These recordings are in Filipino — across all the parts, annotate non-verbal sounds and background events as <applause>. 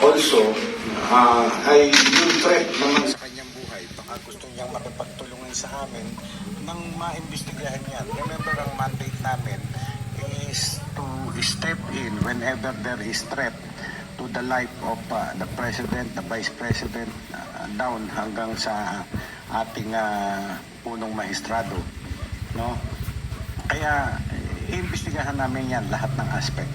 also ah, ay yung threat naman sa kanyang buhay. Baka gusto niyang makipagtulungan sa amin nang maimbestigahan yan. Remember, ang mandate namin is to step in whenever there is threat to the life of ah, the President, the Vice President, ah, down hanggang sa ating ah, punong maestrado. No? Kaya, eh, iimbestigahan namin yan, lahat ng aspect.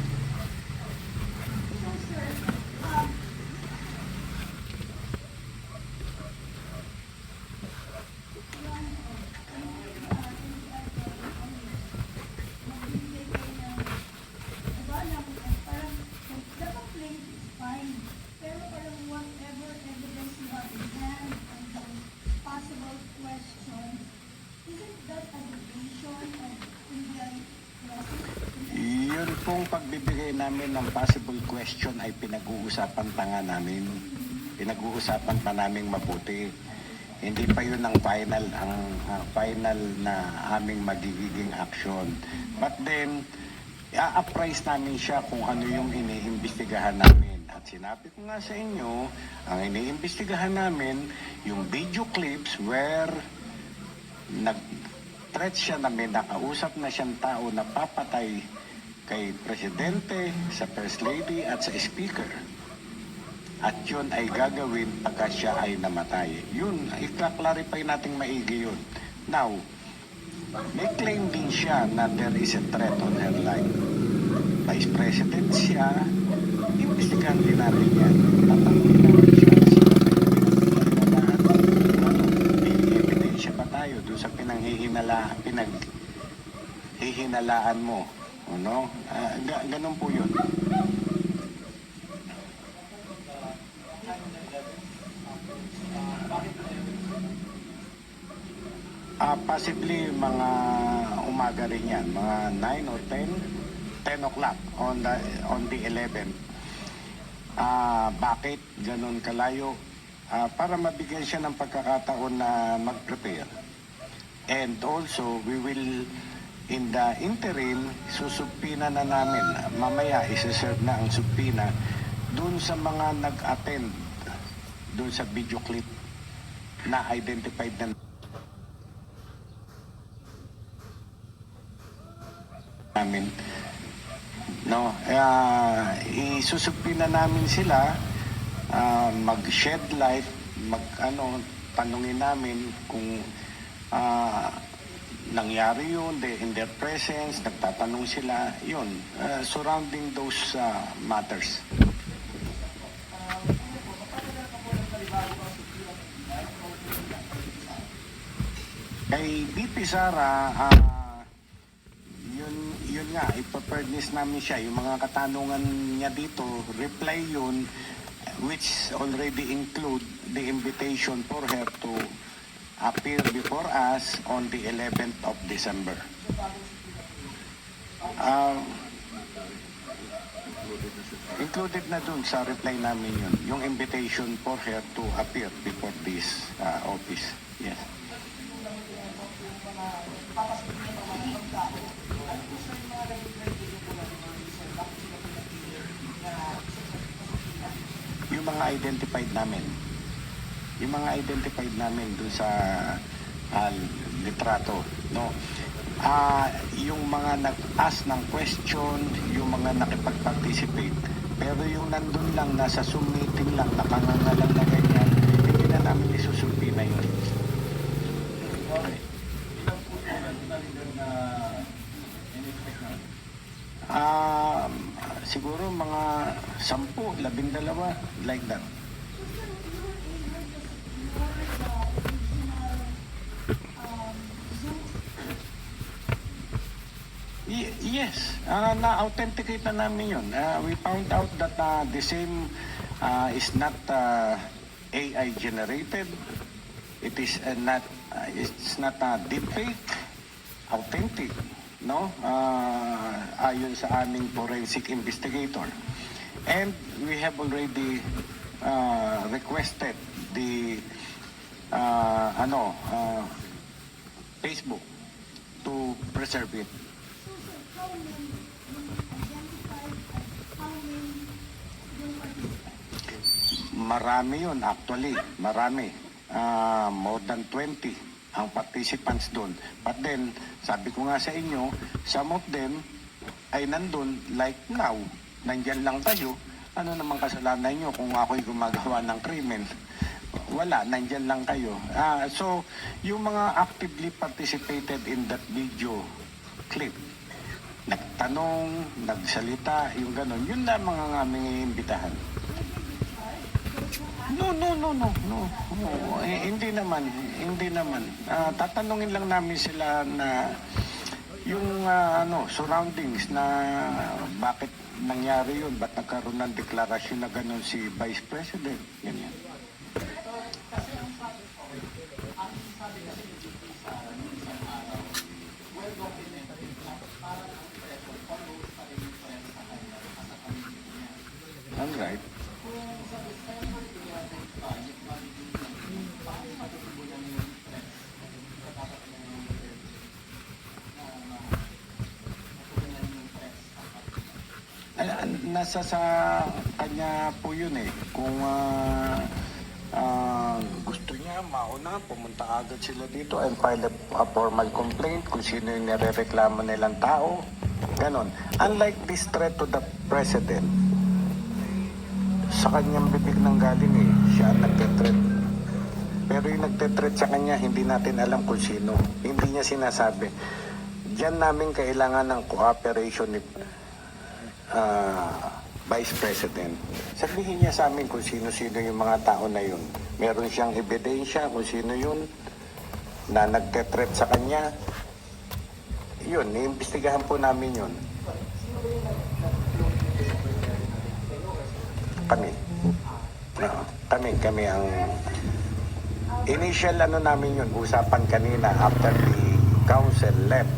Pero parang whatever evidence you have in hand and the possible questions, isn't that a deviation of Indian law? Yun pong namin ng possible question ay pinag-uusapan pa nga namin. Pinag-uusapan pa namin mabuti. Hindi pa yun ang final, ang ang final na aming magiging action. But then, i-appraise namin siya kung ano yung iniimbestigahan namin. At sinabi ko nga sa inyo, ang iniimbestigahan namin, yung video clips where nag-threat siya na may nakausap na siyang tao na papatay kay Presidente, sa First Lady at sa Speaker. At yun ay gagawin pagka siya ay namatay. Yun, ikla-clarify natin maigi yun. Now, may claim din siya na there is a threat on her life. Vice President siya, imbestigahan din natin yan. Tatanungin natin siya ebidensya ba tayo doon sa pinanghihinala, pinaghihinalaan mo? Ano? Ah, ga- ganun po yun. Ah, possibly mga umaga rin yan, mga 9 or 10, 10 o'clock on the on the 11th. Ah, bakit ganun kalayo? Ah, para mabigyan siya ng pagkakataon na mag-prepare. And also, we will in the interim, susupina na namin. Mamaya, isa-serve na ang supina dun sa mga nag-attend dun sa video clip na identified na namin. No, uh, isusupina namin sila ah, mag-shed light, mag ano, tanungin namin kung ah, nangyari yun, they, in their presence, nagtatanong sila, yun, ah, surrounding those ah, matters. Kay BP Sara, ah, yun, yun nga, ipapernis namin siya. Yung mga katanungan niya dito, reply yun, which already include the invitation for her to appear before us on the 11th of December. Um, included na dun sa reply namin yun, yung invitation for her to appear before this uh, office. Yes. yung mga identified namin. Yung mga identified namin dun sa ah, litrato, no? Ah, yung mga nag-ask ng question, yung mga nakipag-participate. Pero yung nandun lang, nasa Zoom meeting lang, nakangangalan na ganyan, hindi na namin isusulpi na yun. Ah, siguro mga sampu, labing dalawa, like that. Ah, na-authenticate na namin yun. Ah, we found out that ah, the same ah, is not ah, AI generated. It is ah, not ah, it's not a deepfake, authentic, no? Ah, ayon sa aming forensic investigator. And we have already ah, requested the ah, ano ah, Facebook to preserve it. So, how many yung identified at how many yung participants? Marami yun actually, marami. Ah, more than 20 ang participants doon. But then, sabi ko nga sa inyo, some of them ay nandun like now. Nandyan lang kayo. Ano naman kasalanan nyo kung ako'y gumagawa ng krimen? Wala, nandyan lang kayo. Ah, so, yung mga actively participated in that video clip, nagtanong, nagsalita, yung ganon, yun lamang ang aming iimbitahan. No, no, no, no, no. no. Eh, hindi naman, hindi naman. Ah, tatanungin lang namin sila na yung ah, ano, surroundings na bakit nangyari yun, ba't nagkaroon ng deklarasyon na gano'n si Vice President. Ganyan. All right. Ay, an- nasa sa kanya po yun eh. Kung ah, ah, gusto niya, mauna, pumunta agad sila dito and file a, formal complaint kung sino yung nirereklamo nilang tao. Ganon. Unlike this threat to the president, sa kanyang bibig ng galing eh, siya ang nagtetreat. Pero yung nagtetreat sa kanya, hindi natin alam kung sino. Hindi niya sinasabi. Diyan namin kailangan ng cooperation ni ah, Vice President. Sabihin niya sa amin kung sino-sino yung mga tao na yun. Meron siyang ebidensya kung sino yun na nagtetreat sa kanya. Yun, iimbestigahan po namin yun. Kami. Oo, kami, kami ang initial ano namin yun, usapan kanina after the council left.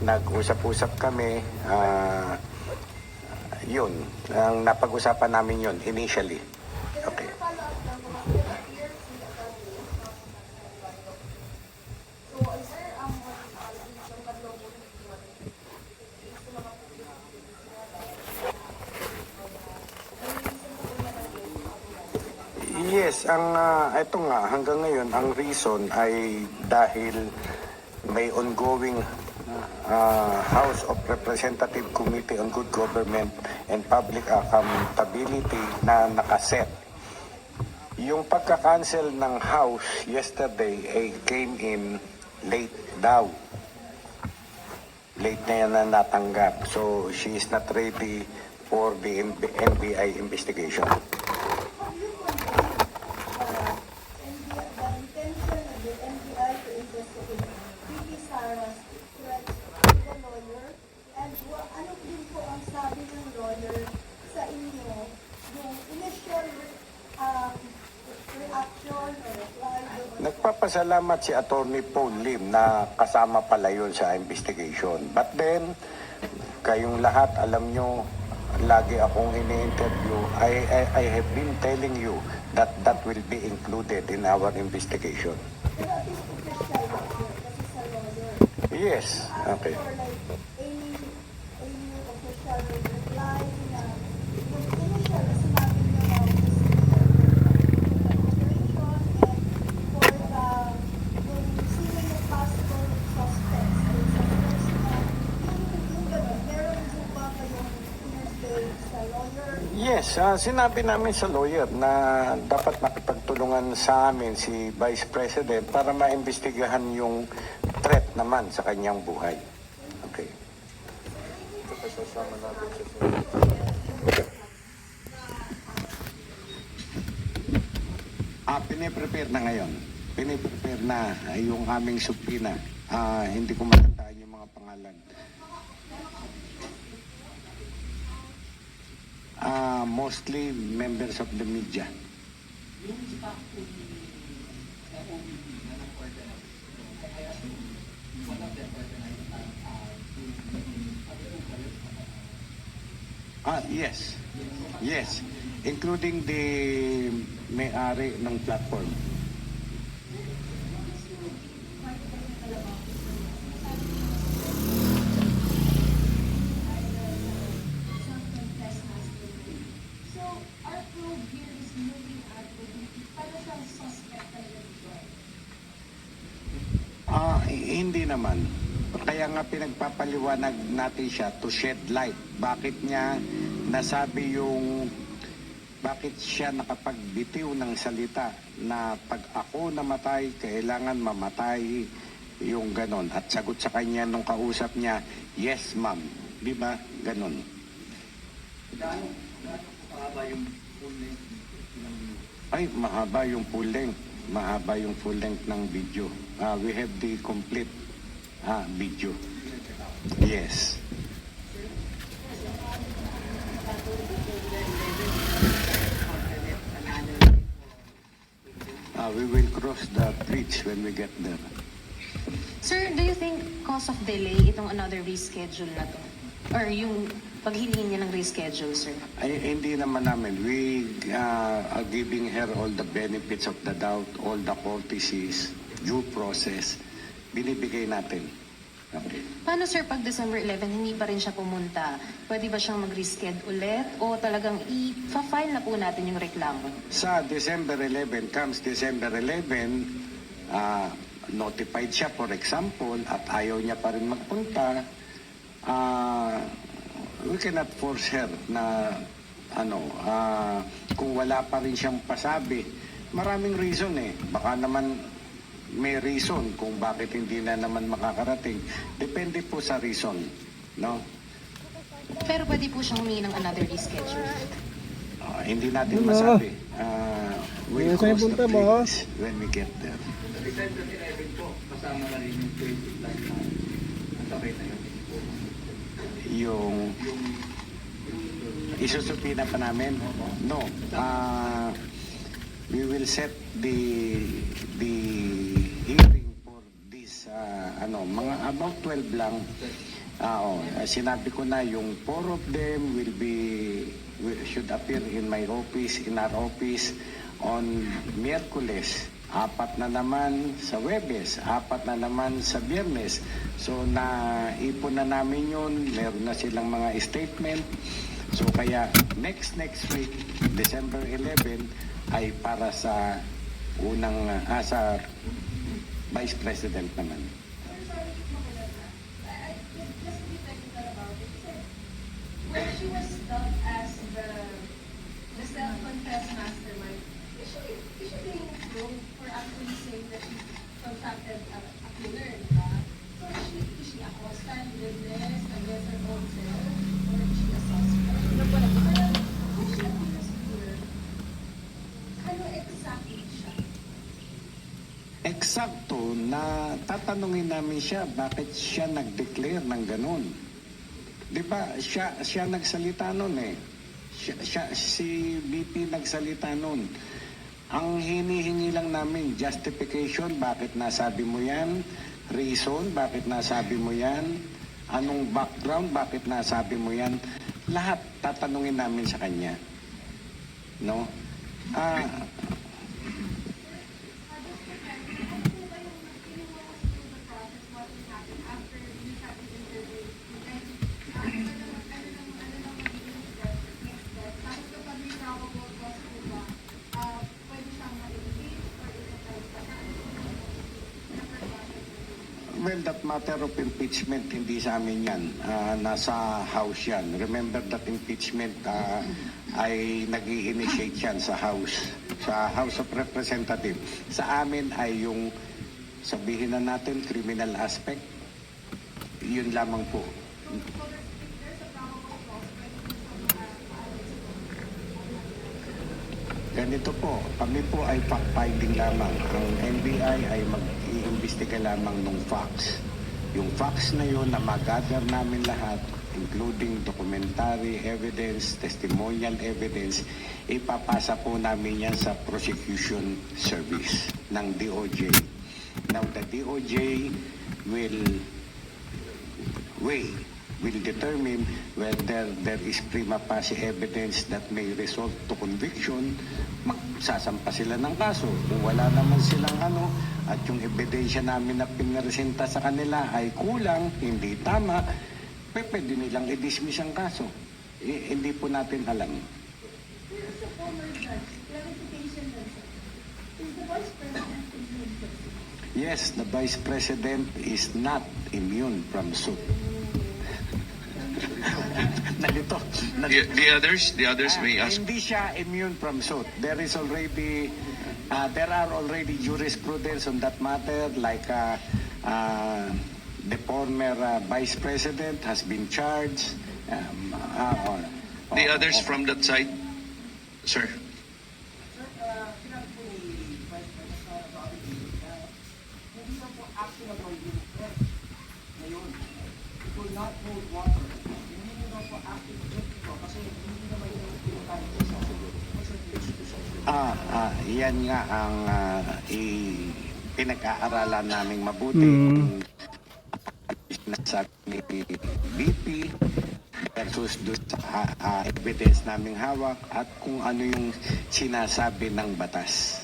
Nag-usap-usap kami, ah, yun, ang napag-usapan namin yun initially. Okay. Yes, ang ah, ito nga hanggang ngayon ang reason ay dahil may ongoing ah, House of Representative Committee on Good Government and Public Accountability na nakaset. Yung pagka-cancel ng House yesterday ay came in late daw. Late na yan na natanggap. So she is not ready for the NBI investigation. Nagpapasalamat si Attorney Paul Lim na kasama pala yun sa investigation. But then, kayong lahat alam nyo, lagi akong ini-interview. I, I, I have been telling you that that will be included in our investigation. Pero at least official na po kasi sa lawyer. Yes, okay. Or like any, any official reply na yung initial na sinabi niyo na operation and for the yung sino yung possible suspects dun sa first na yung, yung gano'n, meron po ba kayong Thursday sa lawyer? Ah, sinabi namin sa lawyer na dapat makipagtulungan sa amin si Vice President para maimbestigahan yung threat naman sa kanyang buhay. Okay. Ah, piniprepare na ngayon. Piniprepare na yung aming subpina. Ah, hindi ko matandaan yung mga pangalan. Ah, mostly members of the media. Ah, yes. Yes. Including the may-ari ng platform. So, our probe here is moving out with Paano siyang suspect talaga dito? Ah, h- hindi naman. Kaya nga pinagpapaliwanag natin siya to shed light. Bakit niya nasabi yung bakit siya nakapagbitiw ng salita na pag ako namatay, kailangan mamatay yung ganon. At sagot sa kanya nung kausap niya, yes ma'am. Di ba? Ganon. Ay, mahaba yung full length. Mahaba yung full length ng video. Ah, we have the complete ah, video. Yes. Ah, we will cross the bridge when we get there. Sir, do you think cause of delay itong another reschedule na to? Or yung paghiling niya ng reschedule, sir? Ay, hindi naman namin. We ah, are giving her all the benefits of the doubt, all the courtesies, due process. Binibigay natin. Paano, sir, pag December 11, hindi pa rin siya pumunta? Pwede ba siyang mag-reschedule ulit? O talagang i-file na po natin yung reklamo? Sa December 11, comes December 11, ah, notified siya for example at ayaw niya pa rin magpunta, ah, we cannot force her na ano, ah, kung wala pa rin siyang pasabi. Maraming reason eh. Baka naman may reason kung bakit hindi na naman makakarating. Depende po sa reason. No? Pero pwede po siyang humingi ng another reschedule. Ah, hindi natin Ano? masabi. Ah, we'll Ano sa'yo cross the punta mo? bridge when we get there. December 11 po, kasama na rin yung 20 plus na pa namin? No. Ah, we will set the the hearing for this ah, ano mga about 12 lang. Ah, oh, sinabi ko na yung four of them will be will- should appear in my office in our office on Miyerkules. Apat na naman sa Webes, apat na naman sa Biyernes. So na ipon na namin yun, meron na silang mga statement. So kaya next next week, December 11 ay para sa unang ah, sa Vice President naman. When she was dubbed as the, the self-confessed mastermind, is she, is she being proved for actually saying that she contracted a, a killer, di ba? So is she, is she a hostile witness against her own self? Or is she a suspect? Kaya, kung siya witness killer, ano exactly siya? Eksakto na tatanungin namin siya bakit siya nag-declare ng ganun. 'Di ba? Siya siya nagsalita noon eh. Siya, siya si BP nagsalita noon. Ang hinihingi lang namin justification bakit nasabi mo 'yan, reason bakit nasabi mo 'yan, anong background bakit nasabi mo 'yan. Lahat tatanungin namin sa kanya. No? Ah, matter of impeachment, hindi sa amin yan. Ah, nasa House yan. Remember that impeachment ah, ay nag initiate yan sa House, sa House of Representatives. Sa amin ay yung, sabihin na natin, criminal aspect. Yun lamang po. Ganito po, kami po ay fact-finding lamang. Ang NBI ay mag-iimbestiga lamang ng facts. Yung facts na yun na mag-gather namin lahat, including documentary evidence, testimonial evidence, ipapasa po namin yan sa prosecution service ng DOJ. Now, the DOJ will way will determine whether there is prima facie evidence that may result to conviction, magsasampa sila ng kaso. Kung wala naman silang ano, at yung ebidensya namin na pinaresenta sa kanila ay kulang, hindi tama, pe, pwede nilang i-dismiss ang kaso. Eh, hindi po natin alam. Sa? Yes, the Vice President is not immune from suit. Nalito. The, the others, the others may Ah, ask. Hindi siya immune from suit. There is already, uh, there are already jurisprudence on that matter, like uh, uh, the former uh, vice president has been charged. Um, uh, or- The others or- from that side, sir. Sir, uh, sinabi po ni Vice President Bobby na hindi na po actionable yung threat ngayon. It will not hold water. Ah, ah, yan nga ang ah, i- pinag-aaralan naming mabuti. Mm. Sinasabi ni BP versus doon sa ah, ah, evidence naming hawak at kung ano yung sinasabi ng batas.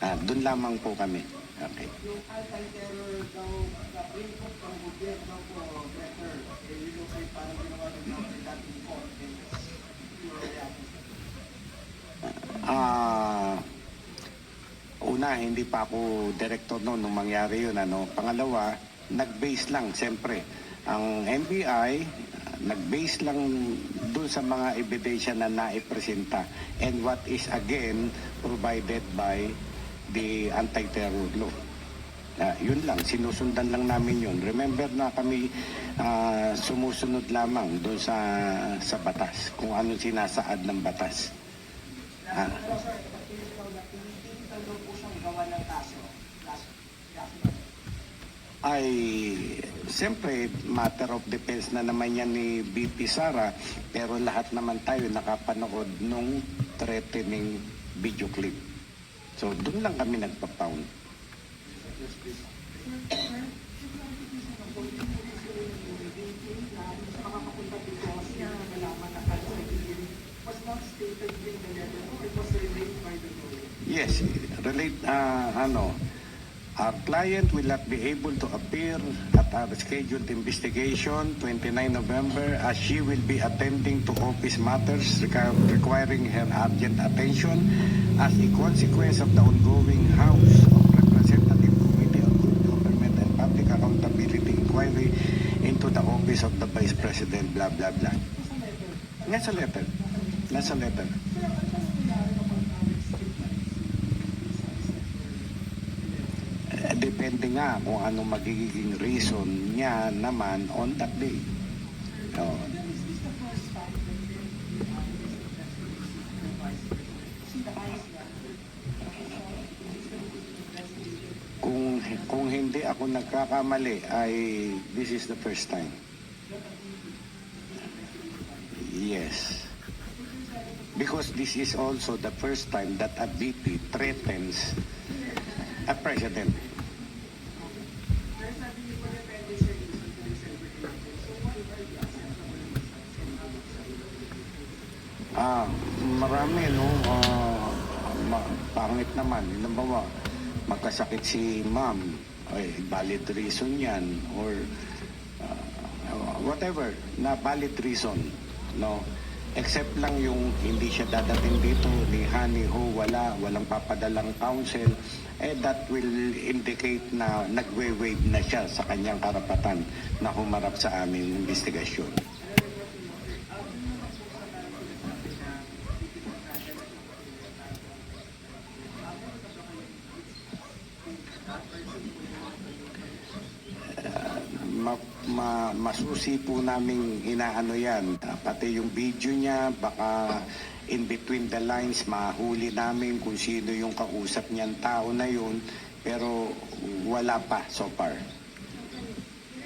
Ah, doon lamang po kami. Okay. Yung anti-terror daw na input ng gobyerno po better. Eh, yun yung say parang ginawa ng before. Ah, una, hindi pa ako director noon nung mangyari yun. Ano. Pangalawa, nag-base lang, siyempre. Ang NBI, nag-base lang dun sa mga ebidensya na naipresenta and what is again provided by the anti-terror law. Ah, yun lang, sinusundan lang namin yun. Remember na kami ah, sumusunod lamang doon sa sa batas, kung ano sinasaad ng batas. Ah, ay siyempre matter of defense na naman yan ni BP Sara pero lahat naman tayo nakapanood nung threatening video clip. So doon lang kami nagpa-pound. Yes, relate uh, ano our client will not be able to appear at our scheduled investigation 29 November as she will be attending to office matters requir- requiring her urgent attention as a consequence of the ongoing House of Representative Committee on Good Government and Public Accountability inquiry into the office of the Vice President blah blah blah. Nasa letter. Nasa letter. Eh, Nga kung ano magiging reason niya naman on that day. Oh. Kung kung hindi ako nagkakamali ay this is the first time. Yes. Because this is also the first time that a VP threatens a president. Ah, marami no. Ah, ma- pangit naman. Halimbawa, magkasakit si ma'am, ay valid reason 'yan or ah, whatever na valid reason, no. Except lang yung hindi siya dadating dito ni Honey Ho, wala, walang papadalang counsel, eh that will indicate na nagwe-waive na siya sa kanyang karapatan na humarap sa aming investigasyon. Ma, ma, masusi po namin inaano yan. Pati yung video niya, baka in between the lines, mahuli namin kung sino yung kausap niyang tao na yun. Pero wala pa so far.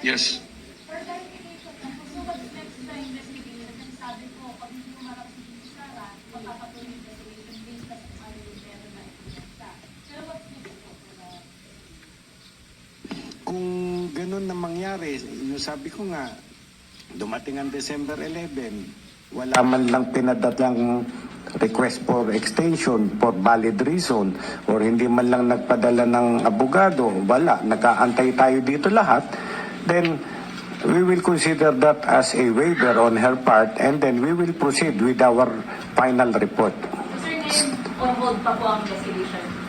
Yes. For clarification, so what's next na investigation? Nagsabi ko, pag hindi umarap si Sara, magpapatuloy yung investigation based na sa ano yung meron na ipinagsa. Pero what's next po? for the- Kung ganun na mangyari, yung sabi ko nga, dumating ang December 11, wala man lang pinadalang request for extension for valid reason or hindi man lang nagpadala ng abogado, wala, nag-aantay tayo dito lahat, then we will consider that as a waiver on her part and then we will proceed with our final report. Sir, on hold pa po ang ngayon.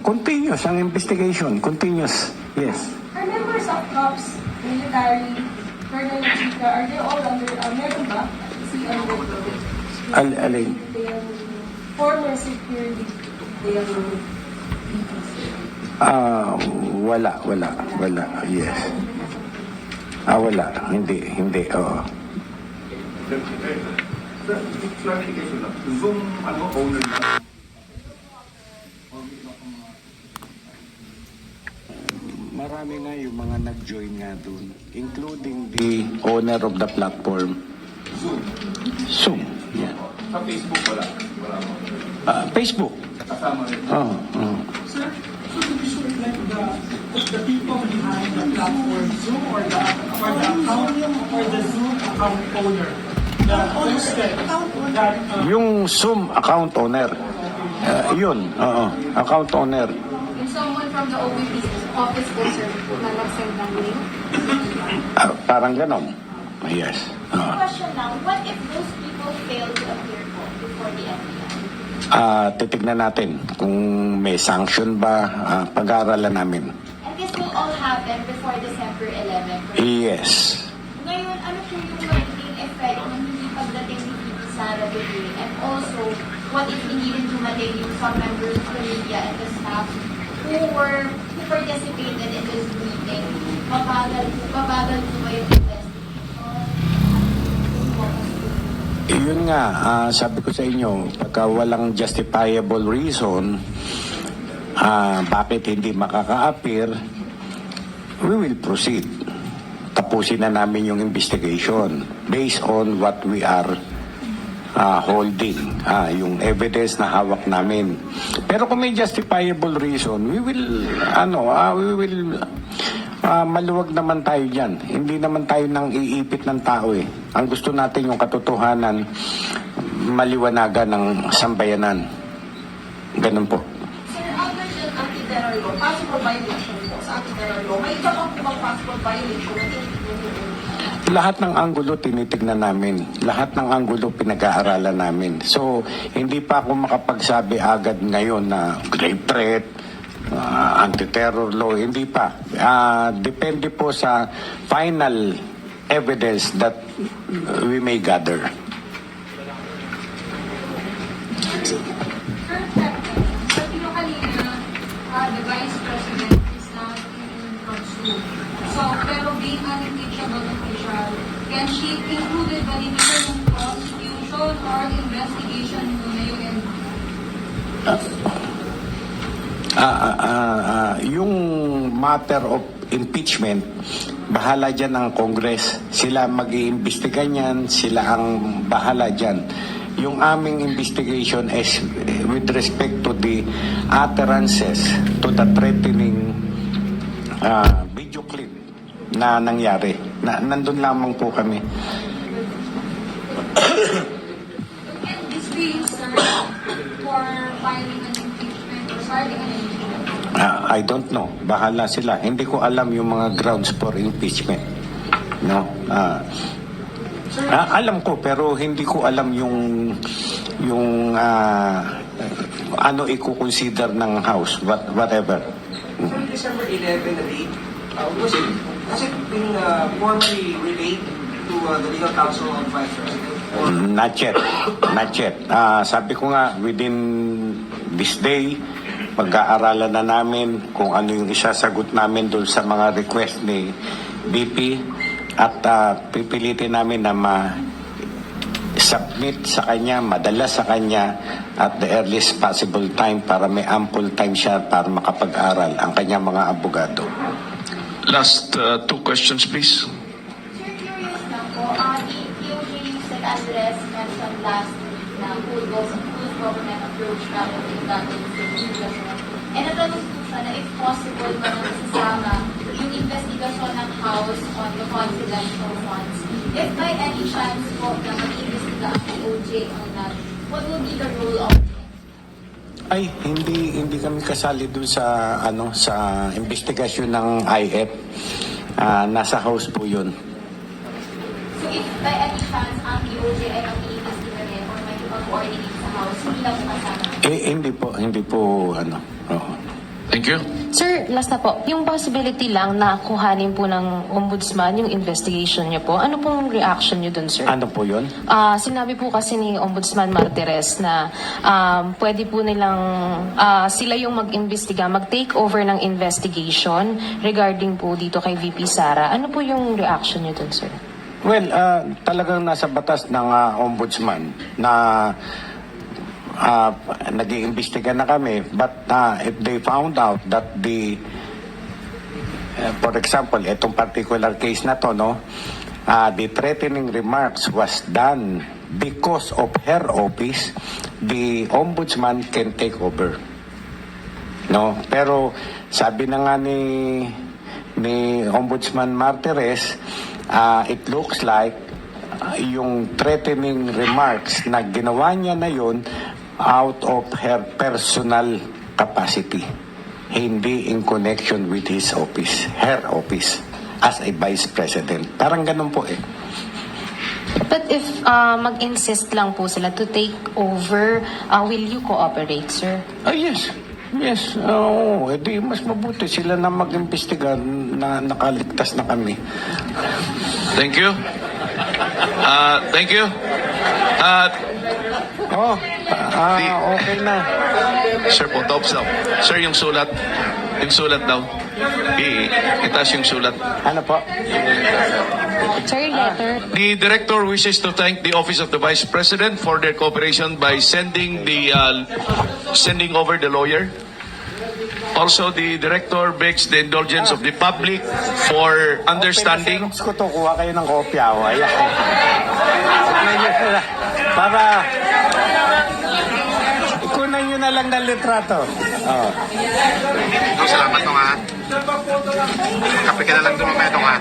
Continuous ang investigation. Continuous. Yes. Are members of cops, military, Colonel Chica, are they all under, uh, meron ba? Si under the Al alin? former security detail Ah, wala, wala, wala. Yes. Ah, wala. Hindi, hindi. Oo. clarification lang. Zoom, ano, owner na. Marami nga yung mga nag-join nga doon, including the owner of the platform. Zoom. Zoom. Yeah. Sa Facebook, wala. Wala mo. Ah, Facebook. Kasama rin. Oh, oh. Sir, so to be sure, like the, the people behind the platform, Zoom or the, or the account, or the Zoom account owner, the hosted, that, uh, Yung Zoom account owner. Ah, yun, oo. Account owner. Yung someone from the OVP office po, sir, na nag-send ng link. Ah, parang ganon. Yes. Oo. Question lang, what if those people fail to appear po before the FBI? Ah, titignan natin kung may sanction ba, ah, pag-aaralan namin. And this will all happen before December 11. Yes. Ngayon, ano po yung magiging effect ng hindi pagdating ni Vicky Sara Duterte? And also, what if hindi rin dumating yung some members of the media and the staff who were, participated in this meeting? Mabagal mabagal po ba yung? Yun nga, ah, sabi ko sa inyo, pagka walang justifiable reason, ah, bakit hindi makaka-appear, we will proceed. Tapusin na namin yung investigation based on what we are ah, holding, ah, yung evidence na hawak namin. Pero kung may justifiable reason, we will, ano, ah, we will, ah, maluwag naman tayo dyan. Hindi naman tayo nang iipit ng tao eh. Ang gusto natin yung katotohanan, maliwanagan ng sambayanan. Ganun po. Sir, other than anti-terror law, passport violation po sa anti-terror law, may pang po bang passport violation na Lahat ng anggulo tinitignan namin. Lahat ng anggulo pinag-aaralan namin. So, hindi pa ako makapagsabi agad ngayon na grave threat, ah, anti-terror law, hindi pa. Ah, depende po sa final evidence that we may gather. Ah, ah, ah, yung matter of impeachment, bahala dyan ang Congress. Sila mag-iimbestiga niyan, sila ang bahala dyan. Yung aming investigation is with respect to the utterances, to the threatening ah, video clip na nangyari. Na, nandun lamang po kami. Can this sir, for filing Ah, I don't know. Bahala sila. Hindi ko alam yung mga grounds for impeachment. No? Ah, ah, alam ko pero hindi ko alam yung yung ah, ano i-consider ng house what, whatever. from December 11 na date, uh, was it, has it been uh, formally relayed to uh, the legal counsel of Vice President? Or Not yet. Not yet. Ah, sabi ko nga within this day pag-aaralan na namin kung ano yung isasagot namin doon sa mga request ni BP at ah, pipilitin namin na ma submit sa kanya, madala sa kanya at the earliest possible time para may ample time siya para makapag-aral ang kanyang mga abogado. Last uh, two questions, please. Sir, curious lang po, uh, the POJ said address mentioned last na who goes government approach natin that investigation. And natanong po siya na if possible man ang sasama yung investigasyon ng House on the confidential funds. If by any chance po na mag-iimbestiga ang POJ on that, what will be the role of Ay, hindi hindi kami kasali dun sa ano sa investigasyon ng IF. Ah, nasa house po 'yun. So if by any chance ang POJ ay mag-iimbestiga rin or may coordinate sa House, hindi na po kasama. Eh, hindi po, hindi po, ano, oo. Thank you. Sir, last na po, yung possibility lang na kuhanin po ng ombudsman yung investigation niyo po, ano pong reaction niyo dun, sir? Ano po yun? Ah, sinabi po kasi ni Ombudsman Martires na um, pwede po nilang ah, sila yung mag-imbestiga, mag-take over ng investigation regarding po dito kay VP Sara. Ano po yung reaction niyo dun, sir? Well, ah, talagang nasa batas ng ah, ombudsman na uh, nag-iimbestiga na kami. But ah, if they found out that the, eh, for example, itong particular case na to, no, ah, the threatening remarks was done because of her office, the ombudsman can take over. No, pero sabi na nga ni ni Ombudsman Martires, ah, it looks like ah, yung threatening remarks na ginawa niya na yun out of her personal capacity. Hindi in connection with his office, her office as a vice president. Parang ganun po eh. But if ah, mag-insist lang po sila to take over, ah, will you cooperate, sir? Ah, yes. Yes. Oo. edi mas mabuti sila na mag-imbestiga na nakaligtas na kami. Thank you. Uh, thank you. Uh, Oh, ah, okay na. sir, punta off daw. Sir, yung sulat. Yung sulat daw. I, itaas yung sulat. Ano po? Sir, yung letter. The director wishes to thank the office of the vice president for their cooperation by sending the uh, sending over the lawyer. Also, the director begs the indulgence of the public for understanding. Xerox ko to, kuha kayo ng kopya. O, ayan. <laughs> Ikunan nyo na, para lang ng litrato. Oh. No, salamat nung ha. Kape ka na lang doon mamaya nung ha.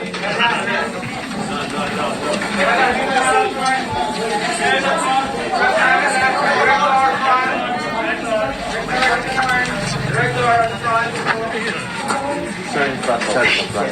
Sir, in front, sir, in front.